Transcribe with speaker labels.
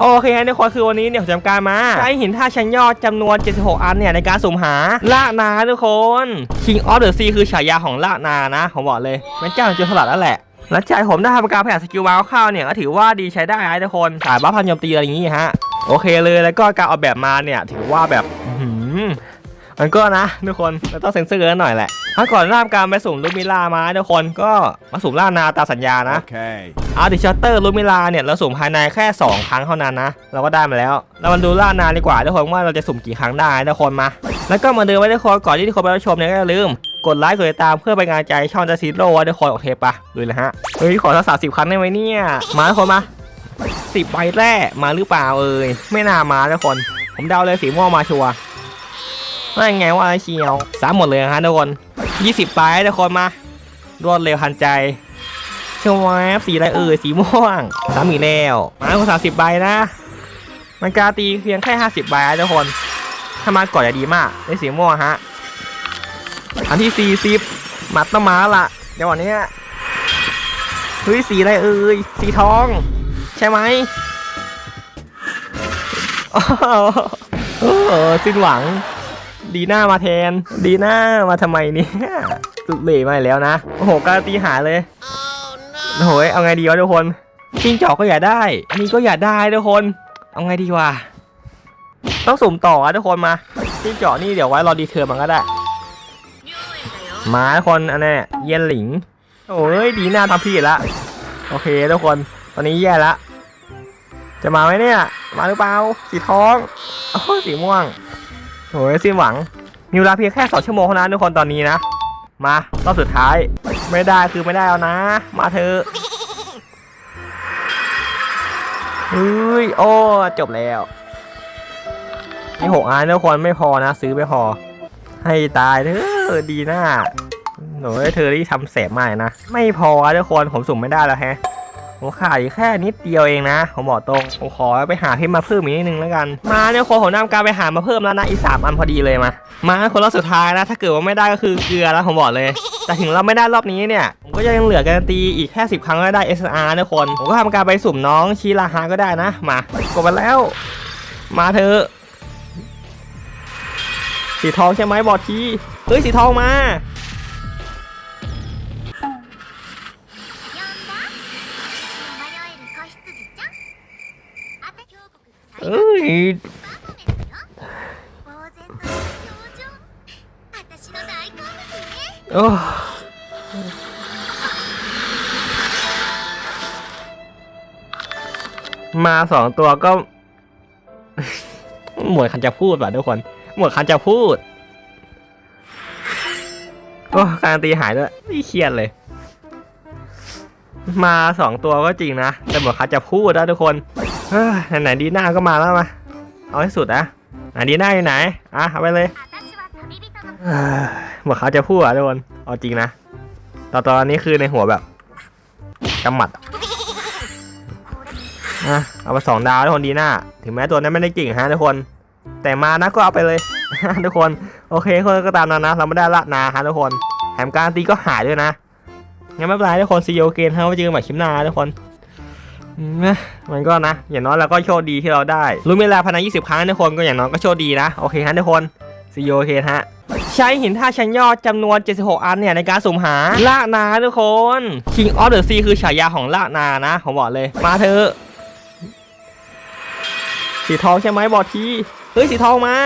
Speaker 1: โอเคงั้นทุกคนคือวันนี้เนี่ยผมจำการมาใช้หินท่าชั้นยอดจำนวน 76 อันเนี่ยในการสุ่มหาลากนาทุกคน King of the Sea คือฉายาของลากนานะผมบอกเลยเป็นเจ้าของจุดสลัดแล้วแหละและใจผมได้ทำการแผนสกิลวาวข้าวเนี่ยก็ถือว่าดีใช้ได้นะทุกคนสายบัฟพันโจมตีอะไรอย่างงี้ฮะโอเคเลยแล้วก็การออกแบบมาเนี่ยถือว่าแบบมันก็นะทุกคนเราต้องเซ็นเซอร์กันหน่อยแหละ ถ้าก่อนเริ่มการไปสุ่มลูกมิล่ามาทุกคนก็มาสุ่มล่านาตามสัญญานะ
Speaker 2: Okay.
Speaker 1: อาร์ติชัตเตอร์ลูกมิลาเนี่ยเราสุ่มภายในแค่ 2 ครั้งเท่านั้นนะ เราก็ได้มาแล้ว เรามาดูล่านานดีกว่าทุกคนว่าเราจะสุ่มกี่ครั้งได้ทุกคนมา แล้วก็มาเดินไว้ทุกคนก่อนที่ทุกคนไปรับชมเนี่ยก็อย่าลืมกดไลค์กดติดตามเพื่อเป็นกำลังใจช่องจะซีโร่ไว้ทุกคนโอเคปะดูเลยฮะเฮ้ยขอสักสามสิบครั้งได้ไหมเนี่ยมาทุกคนมาสิบใบแรกมาหรือเปล่าเอ่ยไม่น่ามาทุกคน ผมเดาเลยสีม่วงมาชัวร์ว่าไงว่าเชียวสามหมดเลยนะฮะทุกคน ยี่สิบใบทุกคนมา รวดเร็วทันใจเชื่อวบสีอะไรเอ่ยสีม่วงสามอีกแล้ว มาคนสามสิบใบนะ มันการตีเพียงแค่ห้าสิบใบทุกคน ถ้ามาก่อนจะดีมากได้สีม่วงฮะ อันที่สี่สิบมัดต้องมาละเดี๋ยววันนี้เฮ้ยสีอะไรเอ่ยสีทอง ใช่ไหมเออสิ้นหวัง ดีหน้ามาแทน ดีหน้ามาทำไมเนี่ยตุเล่มาอีกแล้วนะ โอ้โหการตีหายเลยโอ้โหเอาไงดีวะทุกคนจิ้งจอกก็อยากได้ อันนี้ก็อยากได้ทุกคน เอาไงดีวะ ต้องสุ่มต่ออะทุกคนมาจิ้งจอกนี่เดี๋ยวไว้รอดีเทอร์มันก็ได้มาทุกคนอันนี้เย็นหลิง โอ้ยดีหน้าทำพี่ละ โอเคทุกคน ตอนนี้แย่ละ จะมาไหมเนี่ย มาหรือเปล่า สีทอง โอ้สีม่วง โอ้ยสิ้นหวัง มีเวลาเพียงแค่สองชั่วโมงเท่านั้นทุกคนตอนนี้นะ มารอบสุดท้าย ไม่ได้คือไม่ได้แล้วนะ มาเถอะเฮ้ยโอ้จบแล้วนี่หกอันทุกคนไม่พอนะ ซื้อไม่พอ ให้ตายเถอะดีหน้าหนูเธอที่ทำแสบมากนะ ไม่พอทุกคนผมสุ่มไม่ได้แล้วแฮะ ผมขาดอีกแค่นิดเดียวเองนะผมบอกตรงผมขอไปหาที่มาเพิ่มอีกนิดนึงแล้วกัน มาเนี่ยโคนผมนำการไปหามาเพิ่มแล้วนะอีสามอันพอดีเลยมา มาคนรอบสุดท้ายนะ ถ้าเกิดว่าไม่ได้ก็คือเกลือแล้วผมบอกเลย แต่ถึงเราไม่ได้รอบนี้เนี่ยผมก็ยังเหลือการันตีอีกแค่ 10 ครั้งก็ได้ SR นะคน ผมก็ทำการไปสุ่มน้องชีราฮาก็ได้นะ มากดไปแล้ว มาเถอะสีทองใช่ไหมบอกทีเฮ้ยสีทองมา โอ้มาสองตัวก็ หมวดคันจะพูดป่ะทุกคน หมวดคันจะพูดก็การตีหายด้วยนี่เครียดเลย มาสองตัวก็จริงนะ แต่หมวดคันจะพูดนะทุกคน ฮ้ยไหนดีหน้าก็มาแล้วมาเอาให้สุดนะไหนดีหน้าอยู่ไหนอะเอาไปเลยเหมือนเขาจะพูดอะทุกคนเอาจริงนะตอนตอนนี้คือในหัวแบบกำหมัดอะเอาไปสองดาวทุกคนดีหน้า ถึงแม้ตัวนี้ไม่ได้จริงฮะทุกคน แต่มานะก็เอาไปเลย ทุกคนโอเคคนก็ตามนั้นนะ เราไม่ได้ละนาฮะทุกคนแถมการตีก็หายด้วยนะงั้นไม่เป็นไรทุกคนซีโอเกนฮะไว้เจอกันใหม่คลิปหน้าทุกคน นะมันก็นะอย่างน้อยเราก็โชคดีที่เราได้รู้เวลาพนัน20 ครั้งทุกคนก็อย่างน้อยก็โชคดีนะโอเคฮะทุกคนซีโอเกนฮะใช้หินท่าชั้นยอดจำนวน 76 อันเนี่ยในการสุ่มหาลากนาทุกคน King of the Sea คือฉายาของลากนานะผมบอกเลย มาเถอะสีทองใช่ไหมบอกทีเฮ้ยสีทองมา